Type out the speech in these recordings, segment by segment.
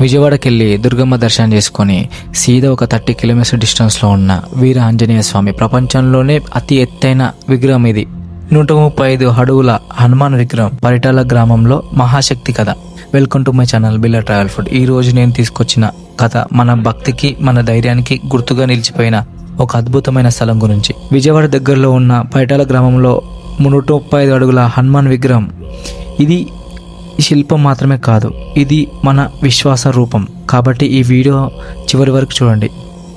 విజయవాడకి వెళ్ళి దుర్గమ్మ దర్శనం చేసుకొని సీదా ఒక థర్టీ కిలోమీటర్స్ డిస్టెన్స్లో ఉన్న వీర ఆంజనేయ స్వామి ప్రపంచంలోనే అతి ఎత్తైన విగ్రహం ఇది. నూట ముప్పై ఐదు అడుగుల హనుమాన్ విగ్రహం పరిటాల గ్రామంలో మహాశక్తి కథ. Welcome to my channel Billa travel food. ఈ రోజు నేను తీసుకొచ్చిన కథ మన భక్తికి మన ధైర్యానికి గుర్తుగా నిలిచిపోయిన ఒక అద్భుతమైన స్థలం గురించి. విజయవాడ దగ్గరలో ఉన్న పరిటాల గ్రామంలో నూట ముప్పై ఐదు అడుగుల హనుమాన్ విగ్రహం. ఇది శిల్పం మాత్రమే కాదు ఇది మన విశ్వాస రూపం. కాబట్టి ఈ వీడియో చివరి వరకు చూడండి.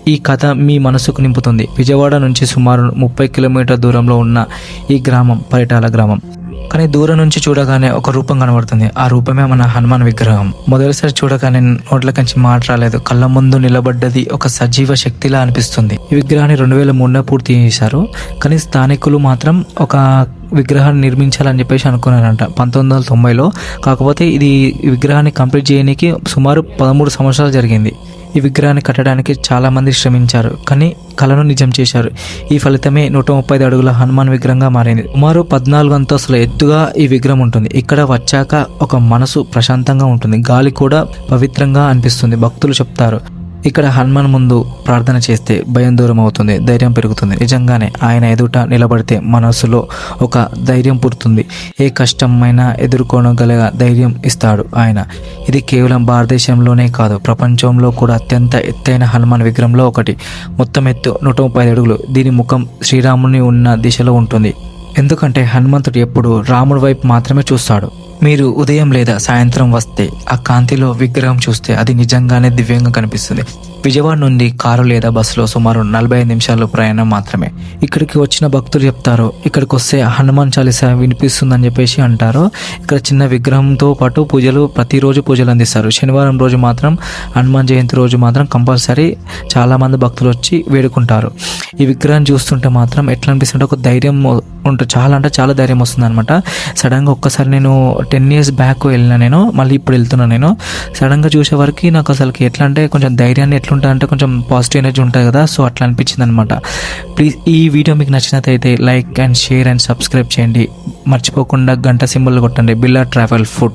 ఈ కథ మీ మనసుకు నింపుతుంది. విజయవాడ నుంచి సుమారు ముప్పై కిలోమీటర్ దూరంలో ఉన్న ఈ గ్రామం పరిటాల గ్రామం. కానీ దూరం నుంచి చూడగానే ఒక రూపం కనబడుతుంది. ఆ రూపమే మన హనుమాన్ విగ్రహం. మొదటిసారి చూడగానే నోట్ల కంచి మాట రాలేదు. కళ్ళ ముందు నిలబడ్డది ఒక సజీవ శక్తిలా అనిపిస్తుంది. ఈ విగ్రహాన్ని రెండు వేల మూడులో పూర్తి చేశారు. కానీ స్థానికులు మాత్రం ఒక విగ్రహాన్ని నిర్మించాలని చెప్పేసి అనుకున్నారంట. పంతొమ్మిది వందల తొంభైలో. కాకపోతే ఇది విగ్రహాన్ని కంప్లీట్ చేయడానికి సుమారు పదమూడు సంవత్సరాలు జరిగింది. ఈ విగ్రహాన్ని కట్టడానికి చాలామంది శ్రమించారు కానీ కళను నిజం చేశారు. ఈ ఫలితమే నూట ముప్పై ఐదు అడుగుల హనుమాన్ విగ్రహంగా మారింది. సుమారు పద్నాలుగు అంతస్తుల ఎత్తుగా ఈ విగ్రహం ఉంటుంది. ఇక్కడ వచ్చాక ఒక మనసు ప్రశాంతంగా ఉంటుంది. గాలి కూడా పవిత్రంగా అనిపిస్తుంది. భక్తులు చెప్తారు. ఇక్కడ హనుమాన్ ముందు ప్రార్థన చేస్తే భయం దూరం అవుతుంది ధైర్యం పెరుగుతుంది. నిజంగానే ఆయన ఎదుట నిలబడితే మనసులో ఒక ధైర్యం పుడుతుంది. ఏ కష్టమైనా ఎదుర్కొనగల ధైర్యం ఇస్తాడు ఆయన. ఇది కేవలం భారతదేశంలోనే కాదు ప్రపంచంలో కూడా అత్యంత ఎత్తైన హనుమాన్ విగ్రహంలో ఒకటి. మొత్తం ఎత్తు నూట ముప్పై అడుగులు. దీని ముఖం శ్రీరాముని ఉన్న దిశలో ఉంటుంది. ఎందుకంటే హనుమంతుడు ఎప్పుడు రాముడి వైపు మాత్రమే చూస్తాడు. మీరు ఉదయం లేదా సాయంత్రం వస్తే ఆ కాంతిలో విగ్రహం చూస్తే అది నిజంగానే దివ్యంగా కనిపిస్తుంది. విజయవాడ నుండి కారు లేదా బస్సులో సుమారు నలభై ఐదు నిమిషాలు ప్రయాణం మాత్రమే. ఇక్కడికి వచ్చిన భక్తులు చెప్తారు ఇక్కడికి వస్తే హనుమాన్ చాలీస వినిపిస్తుందని చెప్పేసి అంటారు. ఇక్కడ చిన్న విగ్రహంతో పాటు పూజలు ప్రతిరోజు పూజలు అందిస్తారు. శనివారం రోజు మాత్రం హనుమాన్ జయంతి రోజు మాత్రం కంపల్సరీ చాలామంది భక్తులు వచ్చి వేడుకుంటారు. ఈ విగ్రహం చూస్తుంటే మాత్రం ఎట్లా అనిపిస్తుంటే ఒక ధైర్యం ఉంటుంది చాలా అంటే చాలా ధైర్యం వస్తుంది అనమాట సడన్గా ఒక్కసారి నేను టెన్ ఇయర్స్ బ్యాక్ వెళ్ళిన నేను మళ్ళీ ఇప్పుడు వెళ్తున్నాను నేను. సడన్గా చూసే వరకు నాకు అసలుకి ఎట్లా అంటే కొంచెం ధైర్యాన్ని ఎట్లుంటుంది అంటే కొంచెం పాజిటివ్ ఎనర్జీ ఉంటుంది కదా సో అట్లా అనిపించింది అనమాట ప్లీజ్ ఈ వీడియో మీకు నచ్చినట్లయితే like and share and subscribe చేయండి. మర్చిపోకుండా గంట సింబల్ కొట్టండి. బిల్లా ట్రావెల్ ఫుడ్